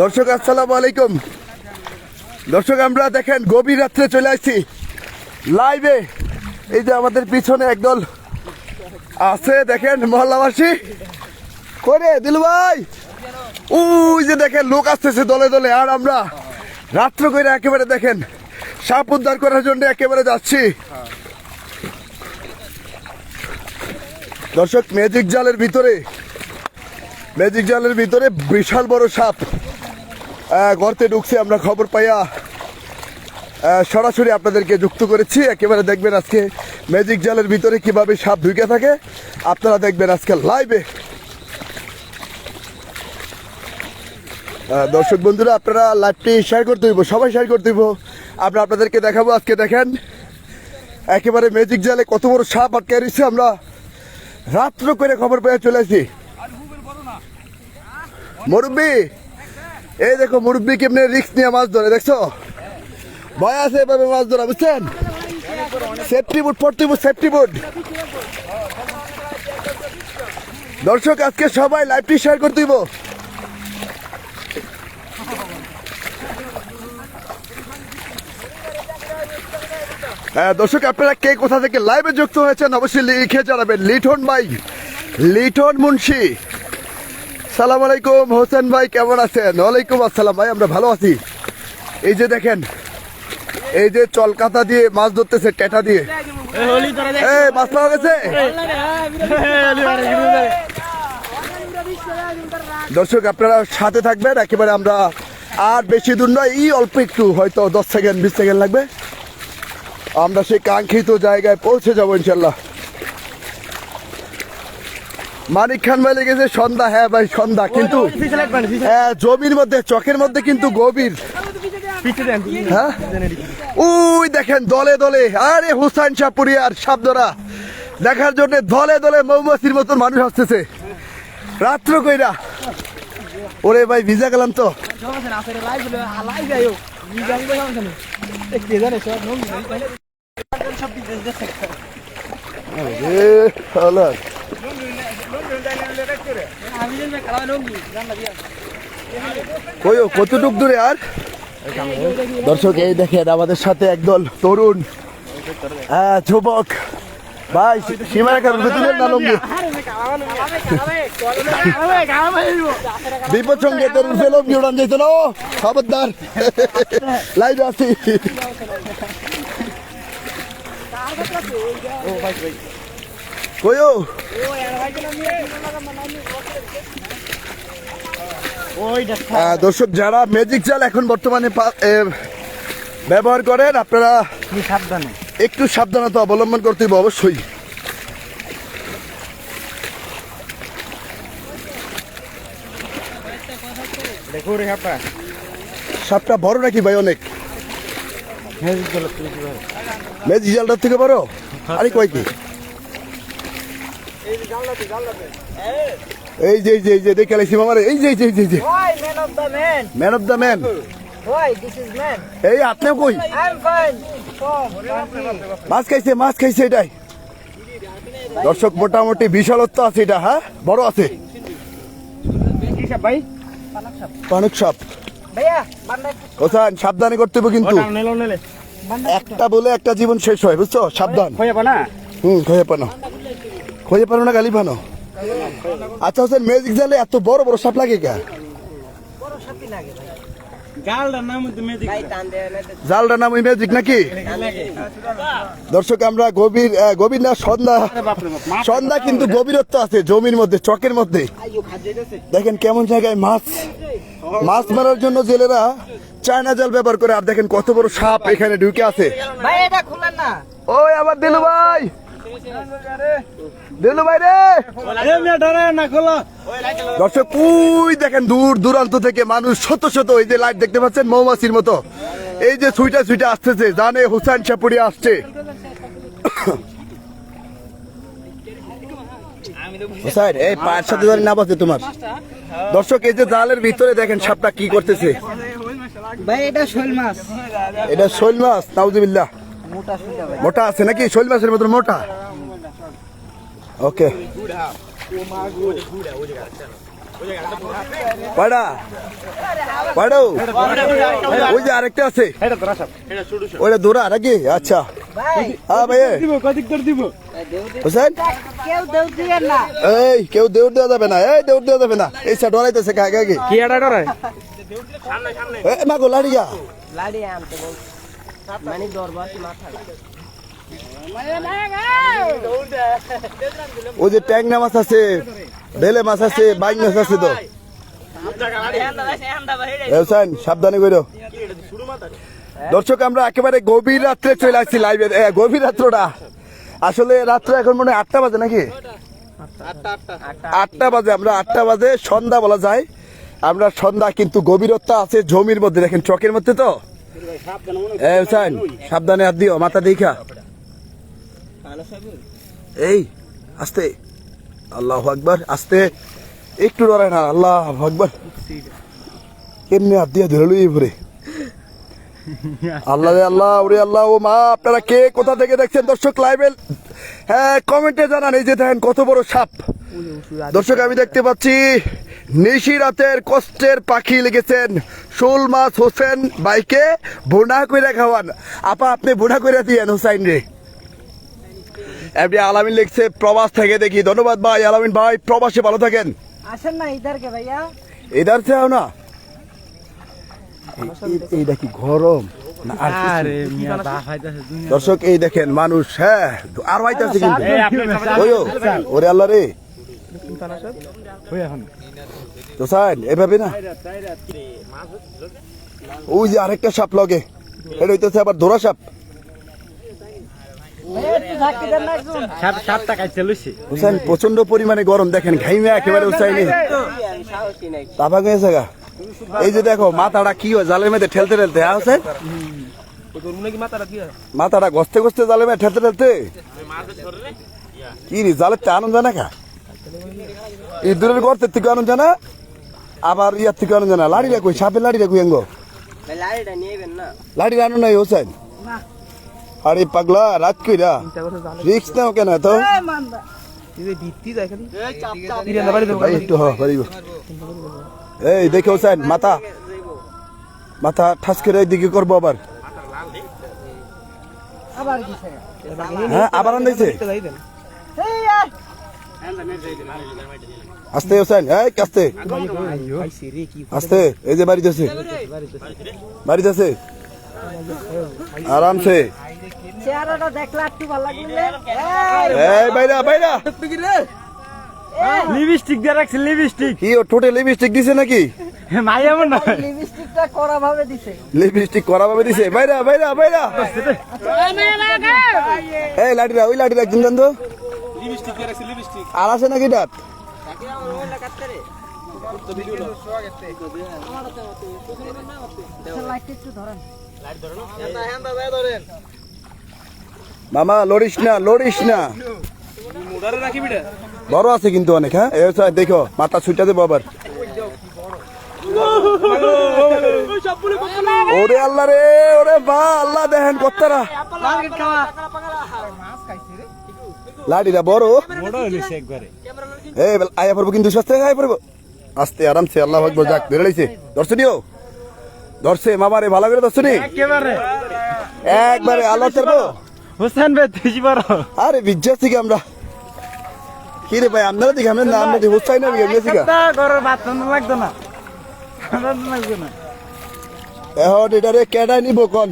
দর্শক, আসসালামু আলাইকুম। দর্শক, আমরা দেখেন গভীর রাত্রে চলে আসছি। লাইভে এই যে আমাদের পিছনে একদল আছে, দেখেন মহল্লাবাসী। করে দিল ভাই! ওই যে দেখেন, লোক আসতেছে দলে দলে। আর আমরা রাত্র করে একেবারে দেখেন, সাপ উদ্ধার করার জন্য একেবারে যাচ্ছি। দর্শক ম্যাজিক জালের ভিতরে ম্যাজিক জালের ভিতরে বিশাল বড় সাপ। গর্তে ঢুকছে, আমরা খবর পাইয়া সরাসরি আপনাদেরকে যুক্ত করেছি। একেবারে দেখবেন আজকে ম্যাজিক জালের ভিতরে কীভাবে সাপ ঢুকে থাকে। আপনারা দেখবেন আজকে লাইভে দর্শক বন্ধুরা, আপনারা লাইভটি শেয়ার করতে হইব সবাই শেয়ার করতে হইব আমরা আপনাদেরকে দেখাবো আজকে, দেখেন। একেবারে ম্যাজিক জালে কত বড় সাপ আটকে রয়েছে, আমরা রাত্র করে খবর পেয়ে চলে আসি মুরব্বী এই দেখো মুরব্বী কেমনে রিক্স নিয়ে মাছ ধরে দেখছ? ভয় আছে এভাবে মাছ ধরা বুঝছেন? সেফটি বুট পড়তে সেফটি বুট দর্শক আজকে সবাই লাইভটি শেয়ার করতে হইব হ্যাঁ, দর্শক আপনারা কে কোথা থেকে লাইভে যুক্ত হয়েছেন অবশ্যই লিখে জানাবেন। লিঠন ভাই লিঠন মুন্সি। সালাম আলাইকুম, হোসেন ভাই, কেমন আছেন? ওয়ালাইকুম আসসালাম ভাই, আমরা ভালো আছি। এই যে দেখেন, এই যে চলকাতা দিয়ে মাছ ধরতেছে, টেটা দিয়ে। দর্শক, আপনারা সাথে থাকবেন, একেবারে আমরা আর বেশি দূর নয়, এই অল্প একটু, হয়তো দশ সেকেন্ড, বিশ সেকেন্ড লাগবে। আমরা সেই কাঙ্ক্ষিত জায়গায় পৌঁছে যাব, ইনশাল্লাহ। মানিক খান ভাই লেগেছে সন্ধ্যা হ্যাঁ ভাই সন্ধ্যা কিন্তু হ্যাঁ, জমির মধ্যে চকের মধ্যে কিন্তু গভীর। হ্যাঁ? ওই দেখেন দলে দলে আরে হুসাইন শাহপুরিয়ার সাবদরা দেখার জন্য দলে দলে মৌমাছির মতন মানুষ আসতেছে। রাত্র কইরা। ওরে ভাই ভিজা গেলাম তো। শালা। কতটুক দূরে আর? দর্শক, এই দেখেন, আমাদের সাথে একদল তরুণ। হ্যাঁ যুবক ভাই সীমারেখার ভিতরে না লঙ্গি বিপদ সঙ্গে তরুণ ফেলম উড়ান যেত না খবরদার। লাইভ আছি। ও আহ, দর্শক যারা ম্যাজিক জাল এখন বর্তমানে ব্যবহার করেন আপনারা সাবধানে? একটু সাবধানতা অবলম্বন করতে হবে অবশ্যই। সাপটা বড় নাকি ভাই অনেক? ম্যাজিক জালটার থেকে বড়? আরে কয় কি? এই যে এই যে যে দেখে লাইছি মামারে। এই যে এই যে এই যে, যে। Man of the man. এই আপনিও কই. মাছ খাইছে মাছ খাইছে এটাই। দর্শক মোটামুটি বিশালত্ব আছে এটা হ্যাঁ? বড় আছে। ভাই? পানুক সাপ। কোথায়? সাবধানে করতে হবে কিন্তু। একটা বলে একটা জীবন শেষ হয় বুঝছ? সাবধান। হয়ে যাবে না হুম খয়ে পানো। খয়ে পানো না গালি পানো? আচ্ছা হোসেন ম্যাজিক জালে এত বড় বড় সাপ লাগে কে? জালটার নাম ওই ম্যাজিক নাকি? দর্শক আমরা গভীর গভীর না সন্ধ্যা। সন্ধ্যা কিন্তু গভীরত্ব আছে জমির মধ্যে চকের মধ্যে। দেখেন কেমন জায়গায় মাছ। মাছ মারার জন্য জেলেরা চায়না জাল ব্যবহার করে আর দেখেন কত বড় সাপ এখানে ঢুকে আছে। ভাই এটা খুলেন না। ওই আবার দিলু ভাই। দিলু ভাই রে। ধরে না খোলো। দর্শক উই দেখেন দূর দূরান্ত থেকে মানুষ শত শত এই যে লাইট দেখতে পাচ্ছেন মৌমাছির মতো। এই যে সুইটা সুইটা আসতেছে জানে হুসাইন সাপুরি আসছে। হুসাইন এই পায়ের সাথে জানি না বাজে তোমার। দর্শক এই যে জালের ভিতরে দেখেন সাপটা কি করতেছে। ভাই এটা শোল মাছ। এটা শৈল মাছ মোটা আছে নাকি? শৈল মাছের মতো মোটা। ওকে কয়টা কয়টা ওই যে আরেকটা আছে। ওইটা দৌড়া নাকি? আচ্ছা। হ্যাঁ ভাই হোসেন? এই কেউ দেউর দেওয়া যাবে না। এই দেউর দেওয়া যাবে না। এই সাইড ডরাইতেছে কাকে কাকে কি? এটা ডরাই এ মাগো লাড়িয়া। লাড়ি আনতে বল। মানে দরবার মাথা ওই যে ট্যাংনা মাছ আছে, বেলে মাছ আছে বাইক মাছ আছে তো। সাবধানে করো দর্শক, আমরা একেবারে গভীর রাত্রে চলে আসছি লাইভে গভীর রাত্রটা। আসলে রাত্র এখন মনে হয় আটটা বাজে নাকি? আটটা বাজে, আমরা আটটা বাজে, সন্ধ্যা বলা যায়। আমরা সন্ধ্যা কিন্তু গভীরতা আছে জমির মধ্যে, দেখেন, চকের মধ্যে তো। সাবধানে হাত দিও, মাথা দেখা এই, আস্তে। আল্লাহ আকবর, আস্তে। একটু ডরায় না, আল্লাহ আকবর। কেমনি হাত দিয়ে ধরে লুই পরে আল্লাহ আল্লাহ, ওরে আল্লাহ, ও মা, আপনারা কে? কোথা থেকে দেখছেন? দর্শক লাইভে হ্যাঁ কমেন্টে জানান। এই যে দেখেন, কত বড় সাপ। দর্শক, আমি দেখতে পাচ্ছি, নিশি রাতের কষ্টের পাখি লেগেছেন শোল মাছ হোসেন বাইকে বোনা করে খাওয়ান। আপা, আপনি বোনা করে দিয়েন হোসাইন রে। এমনি আলামিন লিখছে প্রবাস থেকে দেখি। ধন্যবাদ ভাই আলামিন ভাই প্রবাসে ভালো থাকেন। আসেন না ইধার কে ভাইয়া। এদার চাও না? এই- দেখি গরম। দর্শক এই দেখেন মানুষ হ্যাঁ আর হইতাছে কিন্তু। ওরে আল্লাহ রে। তো সাইন এভাবে না? ওই যে আরেকটা সাপ লগে। এটা হইতেছে আবার ধরা সাপ ভাইয়া একটু ঝাঁকি দেন না একজন সাত সাত টাকা চলছে হুসাইন প্রচণ্ড পরিমাণে গরম। দেখেন ঘাইমে একেবারে হুসাইনি। তাপা গেছে গা এই যে দেখো মাথাটা কি হয় জালের মধ্যে ঠেলতে ঠেলতে হ্যাঁ হুসাইন মাথাটা গসতে গসতে জালে মেয়ে ঠেলতে ঠেলতে। কি রে জালের তে আনন্দ না কা এই দূরের গর্তের থেকে আনন্দ না? আবার ইয়ার থেকে আনন্দ না। লাড়ি রাখুই সাপের লাড়ি রাখুই এঙ্গো? লাড়ি রানো নাই হোসেন। আরে পাগলা রাত কইরা। রিক্স নাও কেন তো এই দেখে হোসেন মাথা। মাথা ঠাস করে এইদিকে করব আবার। আবার হ্যাঁ আবার আয় আস্তে হোসেন। এই আস্তে। আস্তে এই যে বাড়িতে আছে বাড়িতে আছে আরামসে। চেহারাটা দেখলে একটু ভালো লাগলে এই বাইরা বাইরা। লিপস্টিক দিয়ে রাখছে লিপস্টিক। কি ও ঠোঁটে লিপস্টিক দিছে নাকি? মাই এমন না লিপস্টিকটা কড়া ভাবে দিছে। লিপস্টিক করা ভাবে দিছে বাইরা বাইরা বাইরা। এই লাঠিরা ওই লাঠিরা একজন জান তো। আর আছে নাকি ডাত লাইটটা একটু ধরেন। মামা, লড়িস না লড়িস না। বড় আছে কিন্তু অনেক হ্যাঁ? দেখো, মাথা ছুটা দেবো আবার। ওরে আল্লাহ রে, ওরে বা, আল্লাহ দেখেন কত্তারা লাডিরা বড়। এই আয়া পড়ব কিন্তু সস্তে আয়া পড়ব। আস্তে, আরামসে, আল্লাহ আকবর যাক লাইছে। দর্শনীয় ধরছে মামারে ভালো করে দর্শনী একবারে আল্লাহ চারবো হোসেন বে তুই আরে বিজ্জাস থেকে আমরা। কি রে ভাই আপনারা দেখি আমরা না আমরা দেখি হোসাই না ঘরের ভাত লাগতো না। লাগতো না। এখন এটারে কেডাই নিব কোন?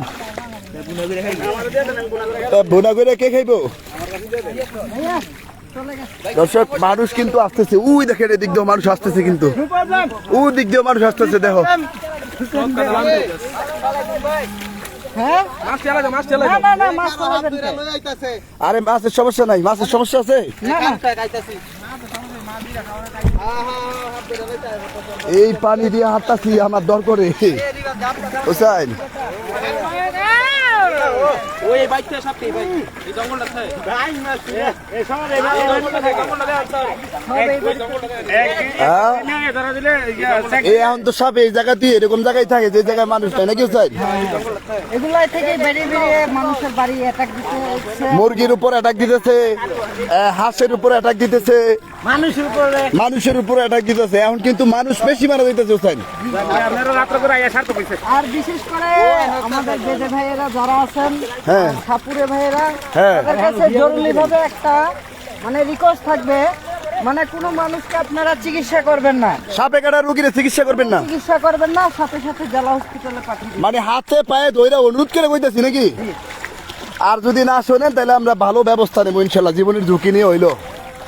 বোনা করে কে খাইবো? দর্শক মানুষ কিন্তু আসতেছে। উই দেখেন এদিক দিয়েও মানুষ আসতেছে কিন্তু। উই দিক দিয়েও মানুষ আসতেছে দেখো। হ্যাঁ? না না না মাছ পাবেন আরে মাছের সমস্যা নাই মাছের সমস্যা আছে? না না। এই পানি দিয়ে হাঁটতাছি আমার দর করে হোসাইন ওই বাইকটা সাপটি ভাই এই জঙ্গলটা থাকে এই জঙ্গলটা থাকে জঙ্গলটা থাকে হ্যাঁ এখন তো সব এই এরকম জায়গায় থাকে যে জায়গায় মানুষ নাই নাকি স্যার? এগুলাই থেকে বেরিয়ে বেরিয়ে মানুষের বাড়ি অ্যাটাক দিতে হচ্ছে। মুরগির উপর অ্যাটাক দিতেছে হাঁসের উপর অ্যাটাক দিতেছে মানুষের উপরে মানুষের উপর অ্যাটাক দিতেছে এখন কিন্তু মানুষ বেশি মারা দিতেছে স্যার। আর বিশেষ করে আমাদের বেদে ভাইয়েরা যারা আছেন হ্যাঁ। সাপুরে ভাইয়েরা হ্যাঁ। তাদের কাছে জরুরি ভাবে একটা মানে রিকোয়েস্ট থাকবে মানে কোনো মানুষকে আপনারা চিকিৎসা করবেন না। সাপে কাটা রুগীর চিকিৎসা করবেন না। চিকিৎসা করবেন না সাথে সাথে জেলা হসপিটালে পাঠিয়ে মানে হাতে পায়ে ধইরা অনুরোধ করে কইতাছি নাকি? আর যদি না শোনেন তাহলে আমরা ভালো ব্যবস্থা নেব ইনশাল্লাহ জীবনের ঝুঁকি নিয়ে হইল।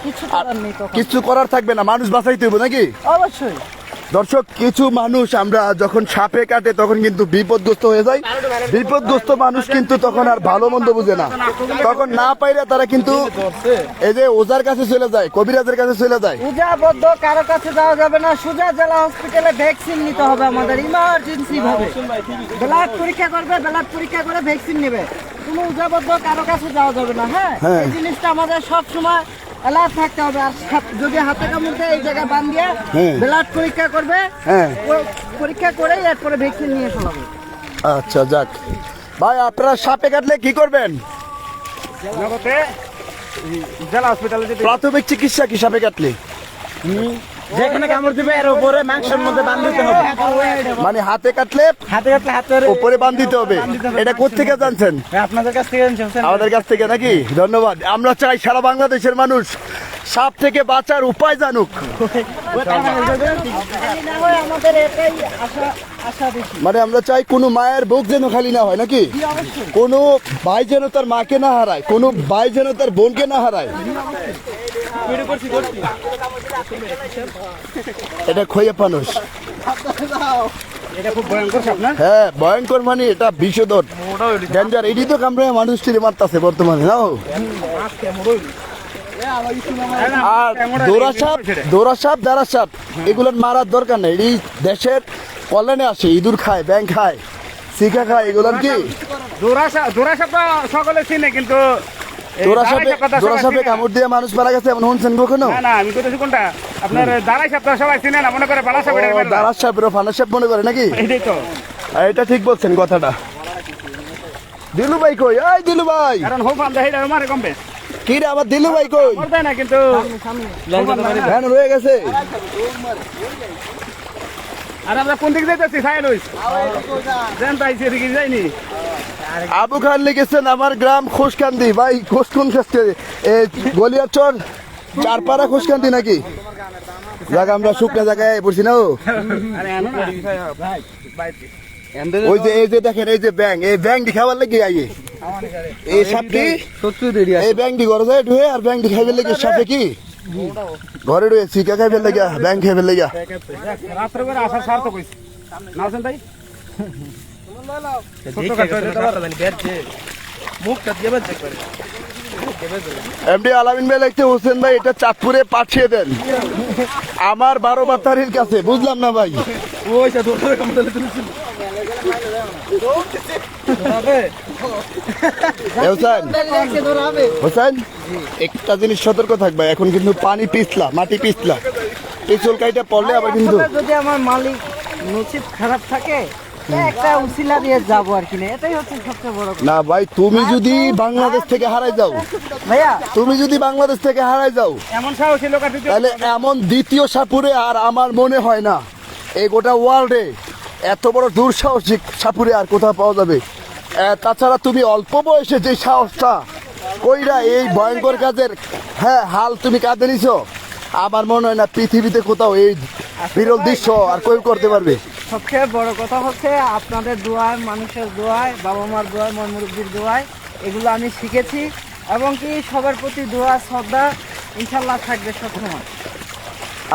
কিছু করার নেই কিছু করার থাকবে না মানুষ বাঁচাইতে হইব নাকি? অবশ্যই। দর্শক কিছু মানুষ আমরা যখন সাপে কাটে তখন কিন্তু বিপদগ্রস্ত হয়ে যায়। বিপদগ্রস্ত মানুষ কিন্তু তখন আর ভালো মন্দ বুঝে না। তখন না পাইলে তারা কিন্তু এই যে ওজার কাছে চলে যায় কবিরাজের কাছে চলে যায়। পূজাবদ্ধ কারও কাছে যাওয়া যাবে না। সোজা জেলা হসপিটালে ভ্যাকসিন নিতে হবে আমাদের ইমার্জেন্সি ভাবে। ব্লাড পরীক্ষা করবে ব্লাড পরীক্ষা করে ভ্যাকসিন নেবে। কোনো উজাবদ্ধ কারও কাছে যাওয়া যাবে না হ্যাঁ? হ্যাঁ। এই জিনিসটা আমাদের সব সময় অ্যালার্ট থাকতে হবে আর যদি হাতে কামড়তে এই জায়গায় বান দিয়ে ব্লাড পরীক্ষা করবে। হ্যাঁ। পরীক্ষা করে এরপরে ভ্যাকসিন নিয়ে চলাবে আচ্ছা যাক। ভাই আপনারা সাপে কাটলে কি করবেন? জেলা হসপিটালে প্রাথমিক চিকিৎসা কি সাপে কাটলে? যেখানে কামড় দিবে এর উপরে মাংসের মধ্যে বান্ধিতে হবে মানে হাতে কাটলে হাতে হাতে হাতের উপরে বাঁধ দিতে হবে এটা কোথেকে জানছেন আপনাদের কাছ থেকে জানছেন আমাদের কাছ থেকে নাকি ধন্যবাদ আমরা চাই সারা বাংলাদেশের মানুষ সাপ থেকে বাঁচার উপায় জানুক হয় আমাদের এটাই আশা মানে আমরা চাই কোনো মায়ের বুক যেন খালি না হয় নাকি? কোনো ভাই যেন তার মাকে না হারায় কোনো ভাই যেন তার বোনকে না হারায়। এটা খইয়া পানুষ ভয়ঙ্কর হ্যাঁ ভয়ঙ্কর মানে এটা বিষধর। ডেঞ্জার এটি তো কামড়ে মানুষটির মারতাছে বর্তমানে না? আর এগুলোর মারার দরকার নেই। এই দেশের কল্যাণে আসে ইঁদুর খায় ব্যাং খায় শিখা খায় এগুলোর কি? সকলে চিনে কিন্তু। কামড় দিয়ে মানুষ মারা গেছে এমন শুনছেন কখনো? না না আমি কইতেছি কোনটা? আপনার দাঁড়াই সাপ সবাই চিনে না মনে করে বালা সাপ এটা দাঁড়া সাপ ফানা সাপ মনে করে নাকি? তো। এটা ঠিক বলছেন কথাটা। দিলু ভাই কই? এই দিলু ভাই। কারণ মারে কম বেশ কি রে আমার দিলু ভাই কই? করতে না কিন্তু। ভ্যান রয়ে গেছে। আর আমরা কোন দিকে যাইতেছি? সাইড হইস দেন তাই সেদিকে যাইনি। আবু খান লিখেছেন আমার গ্রাম খোসকান্দি ভাই খোসকুন খাসতে গলিয়াচর চারপাড়া খোসকান্দি নাকি? যাক আমরা শুকনা জায়গায় পড়ছি না ও। আরে আনো না। ভাই ওই যে এই যে দেখেন এই যে ব্যাং এই ব্যাং দি খাবার লেগে আইয়ে। এই সাপটি এই ব্যাং দি ঘরে যায় ঢুয়ে আর ব্যাং দি খাইবে লেগে সাপে কি? ঘরে ঢুয়ে চিকা খাইবে লেগে ব্যাং খাইবে লেগে। রাত্রে করে আসার সার্থক হইছে নাওছেন তাই। এমডি আলামিন ভাই লিখতে হোসেন ভাই, এটা চাঁদপুরে পাঠিয়ে দেন। আমার বারো বাতারির কাছে, বুঝলাম না ভাই। হোসেন একটা জিনিস সতর্ক থাকবে এখন কিন্তু পানি পিছলা, মাটি পিছলা। পিছল কাইটা পড়লে আবার কিন্তু যদি আমার মালিক নসিব খারাপ থাকে একটা উসিলা দিয়ে যাব আর কি না। এটাই হচ্ছে সবচেয়ে বড় না ভাই তুমি যদি বাংলাদেশ থেকে হারাই যাও ভাইয়া। তুমি যদি বাংলাদেশ থেকে হারাই যাও এমন সাহসী লোক তাহলে এমন দ্বিতীয় সাপুরে আর আমার মনে হয় না। এই গোটা ওয়ার্ল্ডে এত বড় দুঃসাহসিক সাপুরে আর কোথাও পাওয়া যাবে। তাছাড়া তুমি অল্প বয়সে যে সাহসটা কইরা এই ভয়ঙ্কর কাজের হ্যাঁ হাল তুমি কাঁদে নিছো আমার মনে হয় না পৃথিবীতে কোথাও এই বিরল দৃশ্য আর কেউ করতে পারবে। সবচেয়ে বড় কথা হচ্ছে আপনাদের দোয়ায় মানুষের দোয়ায় বাবা মার দোয়ায় মন মুরব্বীর দোয়ায় এগুলো আমি শিখেছি এবং কি সবার প্রতি দোয়া শ্রদ্ধা ইনশাল্লাহ থাকবে সবসময়।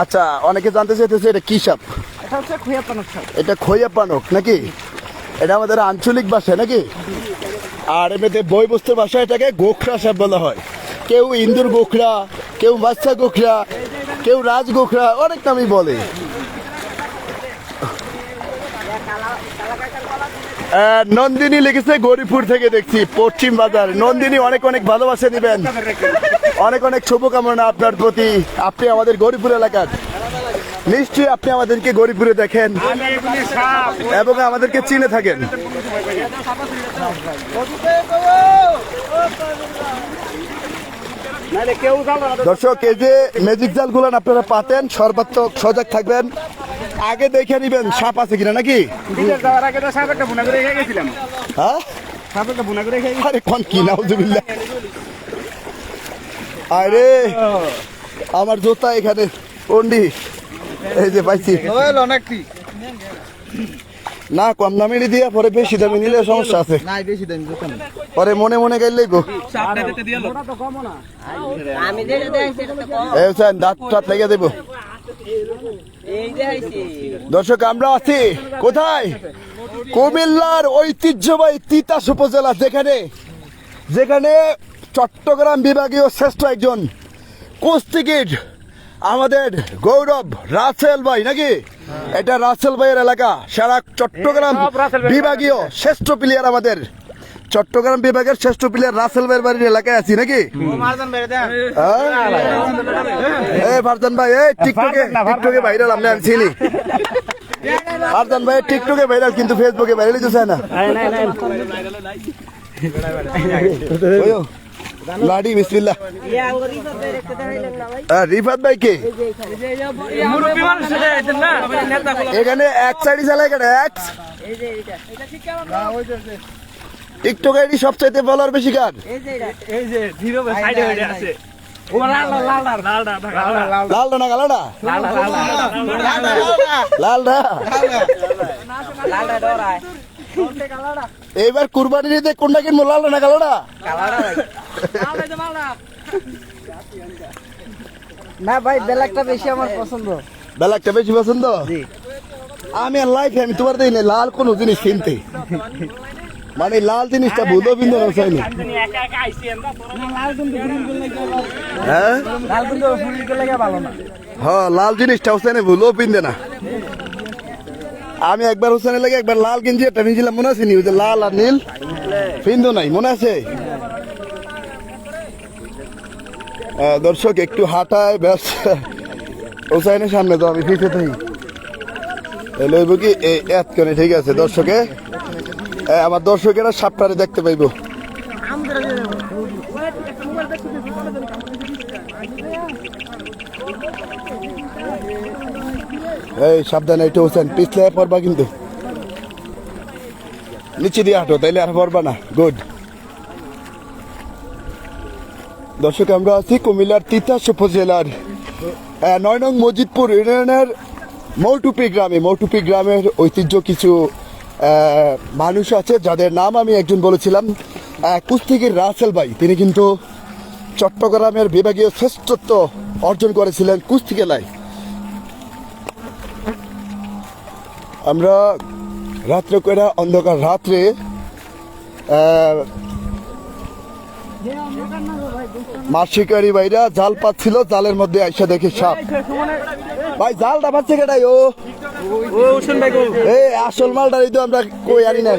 আচ্ছা অনেকে জানতে চাইতেছে এটা কি সাপ? এটা হচ্ছে খুঁয়া পানক সাপ। এটা খইয়া পানক নাকি? এটা আমাদের আঞ্চলিক ভাষা নাকি? আর এমনিতে বই বস্তুর ভাষা এটাকে গোখরা সাপ বলা হয়। কেউ ইন্দুর গোখরা কেউ বাচ্চা গোখরা কেউ রাজ গোখরা অনেক নামই বলে। নন্দিনী লিখেছে গরিপুর থেকে দেখছি, পশ্চিম বাজার। নন্দিনী, অনেক অনেক ভালোবাসা দিবেন। অনেক অনেক শুভকামনা আপনার প্রতি। আপনি আমাদের গরিপুর এলাকার। নিশ্চয়ই আপনি আমাদেরকে গরিপুরে দেখেন এবং আমাদেরকে চিনে থাকেন। দর্শক, এই যে ম্যাজিক জাল গুলান আপনারা পাতেন, সর্বাত্মক সজাগ থাকবেন। আগে দেখে নিবেন সাপ আছে কিনা নাকি? বিদেশ যাওয়ার আগে তো সাপ একটা বুনা করে খেয়ে গেছিলাম। হ্যাঁ? সাপ একটা বুনা করে খেয়ে আরে কোন কি নাউজুবিল্লাহ আরে আমার জোতা এখানে পন্ডি এই যে পাইছি। অনেকটি না কম দামে দিয়ে পরে বেশি দামে নিলে সমস্যা আছে। পরে মনে মনে গেলেই গো। দাঁত টাত লেগে দেবো। দর্শক আমরা আছি। কোথায়? কুমিল্লার ঐতিহ্যবাহী তিতাস উপজেলা যেখানে যেখানে চট্টগ্রাম বিভাগীয় শ্রেষ্ঠ একজন কুস্তিগির আমাদের গৌরব রাসেল ভাই নাকি? এটা রাসেল ভাইয়ের এলাকা সারা চট্টগ্রাম বিভাগীয় শ্রেষ্ঠ প্লেয়ার আমাদের। চট্টগ্রাম বিভাগের শ্রেষ্ঠ প্লেয়ার রাসেল ভাইয়ের বাড়ির এলাকায় আছি নাকি? হ্যাঁ? এই ফারজান ভাই এই টিকটকে টিকটকে ভাইরাল আমি আমি চিনি ফারজান ভাই টিকটকে ভাইরাল কিন্তু ফেসবুকে ভাইরালই তো চায় না। লাডি বিসমিল্লাহ। আঙ্গুরি তো দেখতে দেখাইলেন না ভাই? আহ, রিফাত ভাই কে? মুরব্বী মানুষ এটা না? নেতা এখানে এক সাইডে চালায় কেন এক। এই যে এটা টিকটক আইডি সবচাইতে ফলোয়ার বেশি কার এই যে এটা এই যে ধীরে সাইডে হয়ে আছে লাল না এইবার কুরবানি দিতে কোনটা কিনবো লাল না কালাডা না ভাই ব্ল্যাকটা বেশি আমার পছন্দ বেলাকটা বেশি পছন্দ আমি আর লাইফে আমি তোমার দিই লাল কোনো জিনিস কিনতে মানে লাল জিনিসটা ভুলো বিন্দু আমরা হ্যাঁ? না। হ্যাঁ লাল জিনিসটা হোসেনে ভুলো পিনতে না। আমি একবার হোসেনে লেগে একবার লাল গেঞ্জি একটা ভিজিলাম মনে আছে নি? ওই যে লাল আর নীল? পিন্দো নাই মনে আছে? দর্শক একটু হাঁটায় ব্যাস। হোসেনের সামনে তো আমি পিছিয়ে থাকি। লইব কি? এই এত করে ঠিক আছে দর্শকে। আমার দর্শকেরা সাপটারে দেখতে পাইবো। এই, সাবধানে একটু হোসেন, পিছলে পড়বা কিন্তু। নিচে দিয়ে হাঁটো, তাইলে আর পড়বা না। গুড দর্শক, আমরা আছি কুমিল্লার তিতাস উপজেলার নয় নং মজিদপুর ইউনিয়নের মৌটুপি গ্রামে। মৌটুপি গ্রামের ঐতিহ্য কিছু মানুষ আছে যাদের নাম আমি একজন বলেছিলাম কুস্তিগির রাসেল ভাই। তিনি কিন্তু চট্টগ্রামের বিভাগীয় শ্রেষ্ঠত্ব অর্জন করেছিলেন কুস্তি খেলায় আমরা রাত্রে করে অন্ধকার রাত্রে আহ, মাসিকারি ভাইরা জাল পাচ্ছিল জালের মধ্যে আইসা দেখে সাপ। ভাই জালটা পাচ্ছে কেটাই ও? আসল মালটা এই তো আমরা কই আনি নাই।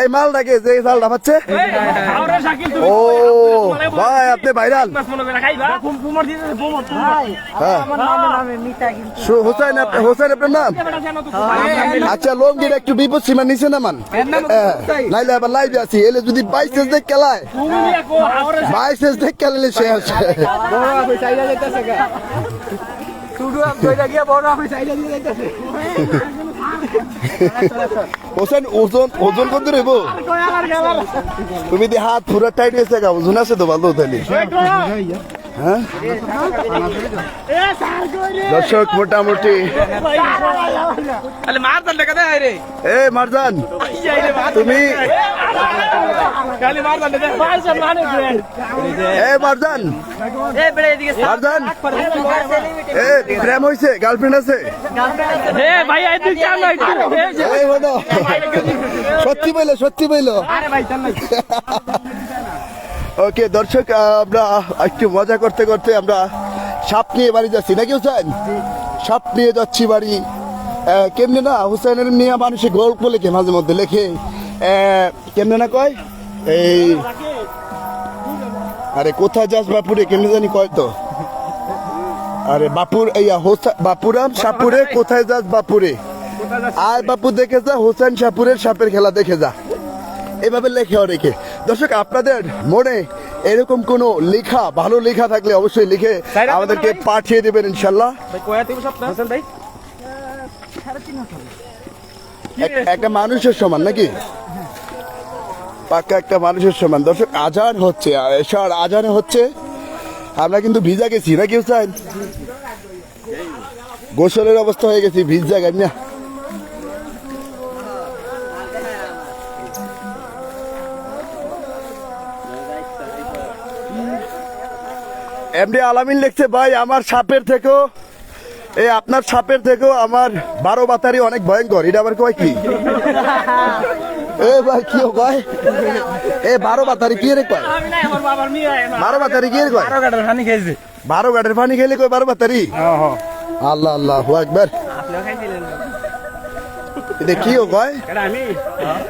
এই মালটাকে যে জালটা পাচ্ছে? আরে শাকিল তুমি ও ভাই আপনি ভাইরাল। মাছ মনে হ্যাঁ। হোসেন হোসেন আপনার নাম? আচ্ছা লঙ্গির একটু বিপদ সীমা নিচে নামান। হ্যাঁ, নাইলে আবার লাইভে আছি। এলে যদি বাইশেষ দেখ খেলায়। বাইশেষ দেখ খেলালে সে আছে হোসেন ওজন ওজন কত রেবো তুমি দি হাত পুরো টাইট হয়েছে গা ওজন আছে তো ভালো তাহলে। হ্যাঁ? দর্শক মোটামুটি। এ মারজান তুমি? এ মারজান এ বেড়ে এদিকে মারজান এ প্রেম হইছে গার্লফ্রেন্ড আছে? সত্যি বইলো সত্যি বইলো। আরে ভাই চল না। ওকে দর্শক আমরা একটু মজা করতে করতে আমরা সাপ নিয়ে বাড়ি যাচ্ছি। নাকি হুসেন? সাপ নিয়ে যাচ্ছি বাড়ি। কেমনে না? হুসেনের নিয়ে মানুষে গল্প লেখে মাঝে মধ্যে লেখে। কেমনে না কয়? এই আরে কোথায় যাস বাপুরে? কেমনে জানি কয় তো? আরে বাপুর হোসা- বাপুরাম সাপুরে কোথায় যাস বাপুরে? আয় বাপু দেখে যা হোসেন সাপুরের সাপের খেলা দেখে যা। এভাবে লেখে অনেকে দর্শক আপনাদের মনে এরকম কোনো লেখা ভালো লেখা থাকলে অবশ্যই লিখে আমাদেরকে পাঠিয়ে দেবেন ইনশাল্লাহ একটা মানুষের সমান নাকি? পাক্কা একটা মানুষের সমান। দর্শক আজান হচ্ছে এসার আজান হচ্ছে। আমরা কিন্তু ভিজা গেছি নাকি হুসাইন? গোসলের অবস্থা হয়ে গেছি ভিজা গাই না এমডি আলামিন লিখছে ভাই আমার সাপের থেকেও এই আপনার সাপের থেকেও আমার বারো বাতারি অনেক ভয়ঙ্কর। এটা আবার কয় কি? এ ভাই কি কয়? এ বারো বাতারি কি রে কয়? বারো বাতারি কি রে কয়? আরও গাড়ার হানি খাইছে বারো গাড়ির পানি খেলে কয় বারো বাতারি? আল্লাহ আল্লাহ হু একবার এটা কি ও কয়?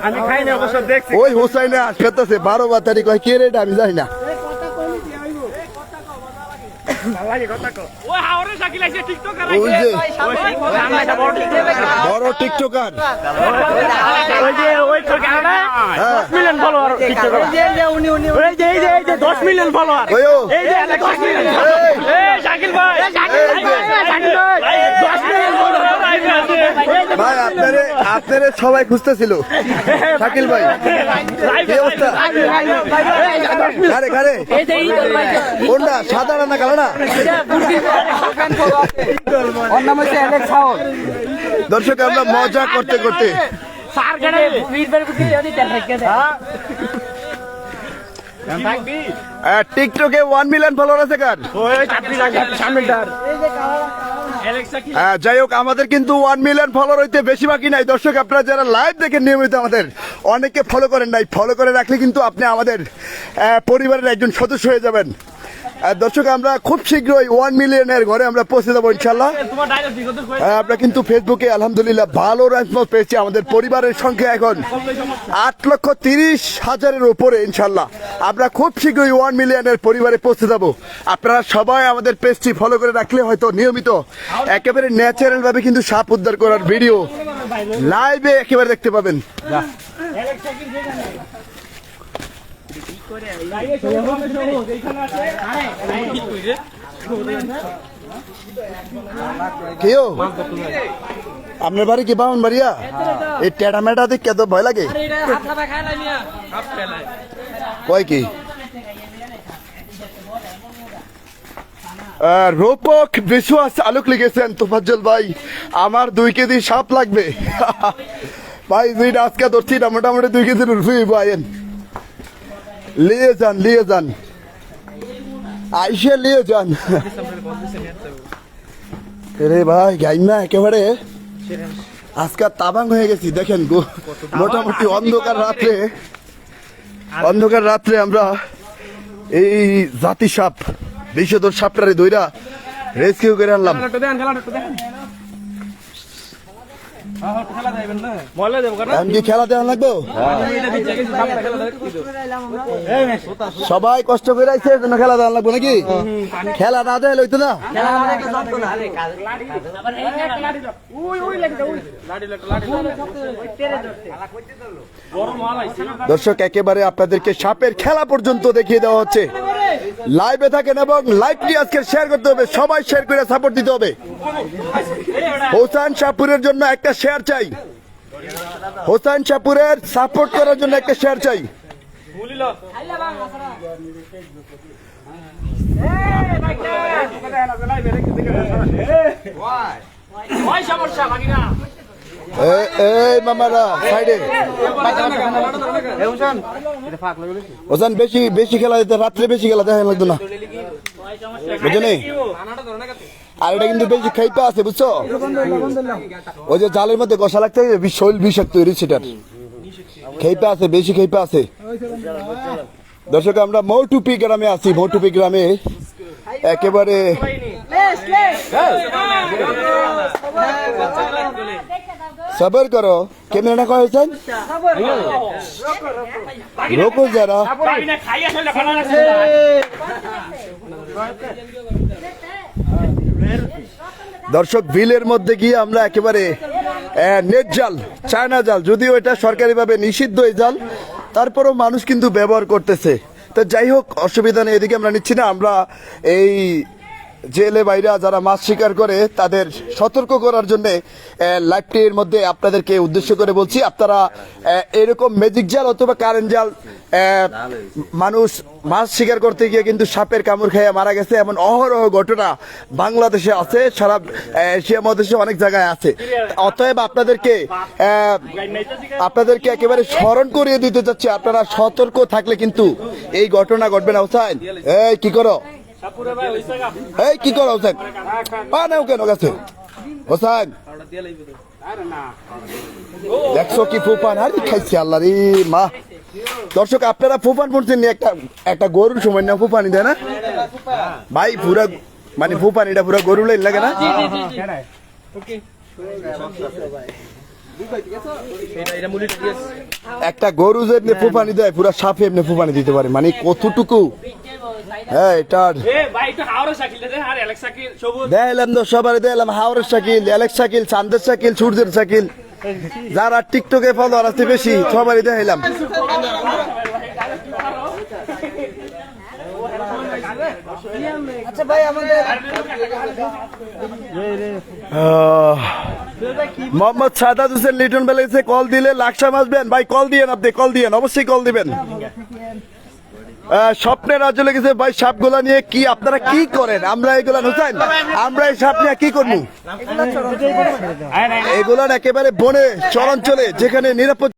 আমি খাই না অবশ্য দেখছি। ওই হোসাইনে আসতেছে বারো বাতারি কয় কি রে আমি জানি না লাগে কথা কো ও হাওরে শাকিল আইছে টিকটক আর ওই যে আমরা এটা বড় টিকটকার। হ্যাঁ। 10 মিলিয়ন ফলোয়ার এই যে, এই যে, উনি উনি এই যে এই যে এই যে 10 মিলিয়ন ফলোয়ার ওই ও। এই যে 10 মিলিয়ন। এই, এই শাকিল ভাই। শাকিল ভাই। 10 মিলিয়ন ভাই আপনারে আপনারে সবাই খুঁজতেছিল। শাকিল ভাই কি অবস্থা? কারে কারে? কোনটা? সাদা না কালো না? দর্শক আমরা মজা করতে করতে আহ, টিকটকে ওয়ান মিলিয়ন ফলোয়ার আছে কার? আহ, যাই হোক আমাদের কিন্তু ওয়ান মিলিয়ন ফলোয়ার হইতে বেশি বাকি নাই। দর্শক আপনারা যারা লাইভ দেখেন নিয়মিত আমাদের অনেকে ফলো করেন নাই ফলো করে রাখলে কিন্তু আপনি আমাদের পরিবারের একজন সদস্য হয়ে যাবেন। দর্শক আমরা খুব শীঘ্রই ওয়ান মিলিয়নের ঘরে আমরা পৌঁছে যাব ইনশাল্লাহ হ্যাঁ, আমরা কিন্তু ফেসবুকে আলহামদুলিল্লাহ ভালো রেসপন্স পেয়েছি আমাদের পরিবারের সংখ্যা এখন আট লক্ষ তিরিশ হাজারের উপরে ইনশাল্লাহ আমরা খুব শীঘ্রই ওয়ান মিলিয়নের পরিবারে পৌঁছে যাব। আপনারা সবাই আমাদের পেজটি ফলো করে রাখলে হয়তো নিয়মিত একেবারে ন্যাচারাল ভাবে কিন্তু সাপ উদ্ধার করার ভিডিও লাইভে একেবারে দেখতে পাবেন। কেউ আপনার বাড়ি কি বামন বাড়িয়া? এই টেটা মেটা দেখে তো ভয় লাগে? কয় কি? আহ, রূপক বিশ্বাস আলোক লিখেছেন তোফাজ্জল ভাই। আমার দুই কেজি সাপ লাগবে। ভাই দুই আজকে ধরছি না মোটামুটি দুই কেজি রুফি ভাইয়েন লিয়ে যান লিয়ে যান আইসে লিয়ে যান রে ভাই গাইন না একেবারে। আজকে তাবাং হয়ে গেছি, দেখেন গো। মোটামুটি অন্ধকার রাত্রে অন্ধকার রাত্রে আমরা এই জাতি সাপ বিষধর সাপটারে দইরা রেস্কিউ করে আনলাম। সবাই কষ্ট করে খেলা দেওয়া লাগবে নাকি? খেলা না দেয় লইতো না। দর্শক, একেবারে আপনাদেরকে সাপের খেলা পর্যন্ত দেখিয়ে দেওয়া হচ্ছে। লাইভে থাকেন এবং লাইভটি আজকে শেয়ার করতে হবে। সবাই শেয়ার করে সাপোর্ট দিতে হবে। হোসান শাহপুরের জন্য একটা শেয়ার চাই। হোসান শাহপুরের সাপোর্ট করার জন্য একটা শেয়ার চাই। সমস্যা বাকি না এ- এই মামারা সাইডে। হোসান বেশি বেশি খেলা দিতে রাত্রে বেশি খেলা দেখা লাগতো না। বুঝলি আর এটা কিন্তু বেশি খাইপা আছে বুঝছ? ওই যে জালের মধ্যে কষা লাগতে শৈল বিষাক্ত তৈরি সেটার। খেইপা আছে বেশি খেইপা আছে। দর্শক আমরা মৌটুপি গ্রামে আছি মৌটুপি গ্রামে। একেবারে সবার করো। ক্যামেরাটা কয় হয়েছেন রোকো যারা। না দর্শক বিলের মধ্যে গিয়ে আমরা একেবারে নেট জাল চায়না জাল যদিও এটা সরকারিভাবে নিষিদ্ধ এই জাল তারপরেও মানুষ কিন্তু ব্যবহার করতেছে। তো যাই হোক অসুবিধা নেই এদিকে আমরা নিচ্ছি না। আমরা এই জেলে বাইরা যারা মাছ শিকার করে, তাদের সতর্ক করার জন্য লাইভটির মধ্যে আপনাদেরকে উদ্দেশ্য করে বলছি, আপনারা এরকম ম্যাজিক জাল অথবা কারেন্ট জাল মানুষ মাছ শিকার করতে গিয়ে কিন্তু সাপের কামড় খেয়ে মারা গেছে। এমন অহরহ ঘটনা বাংলাদেশে আছে, সারা এশিয়া মহাদেশে অনেক জায়গায় আছে। অতএব আপনাদেরকে আপনাদেরকে একেবারে স্মরণ করিয়ে দিতে চাচ্ছি, আপনারা সতর্ক থাকলে কিন্তু এই ঘটনা ঘটবে না। হোসেন এই, কি করো? সাপুরে ভাই হইছে গা। এই কি করো হোসেন পা নেও কেন গেছে হোসেন আরে দেখছ কি ফুপান আর খাইছি আল্লাহ রে মা। দর্শক আপনারা ফুপান পড়ছেন একটা একটা গরুর সময় না ফুপানি দেয় না? ভাই পুরা মানে ফুপানিটা পুরা গরু লাইন লাগে না? একটা গরু যে এমনি ফুপানি দেয় পুরা সাপে এমনি ফুপানি দিতে পারে। মানে কতটুকু? হ্যাঁ দেখলাম তো সবার দেখলাম হাওড়ের চান্দের সূর্যের যারা টিকটকে ফলোয়ার আছে বেশি সবারই দেখাইলাম আচ্ছা ভাই আমাদের মোহাম্মদ সাদাত হোসেন লিটন বেলাইছে কল দিলে লাকসা মাসবেন ভাই কল দিয়েন আপনি কল দিয়েন অবশ্যই কল দিবেন। স্বপ্নের রাজ্য লেগেছে ভাই সাপগুলা নিয়ে। কি আপনারা কি করেন? আমরা এগুলা নুচাইন আমরা এই সাপ নিয়ে কি করব? এগুলার একেবারে বনে চরাঞ্চলে যেখানে নিরাপদ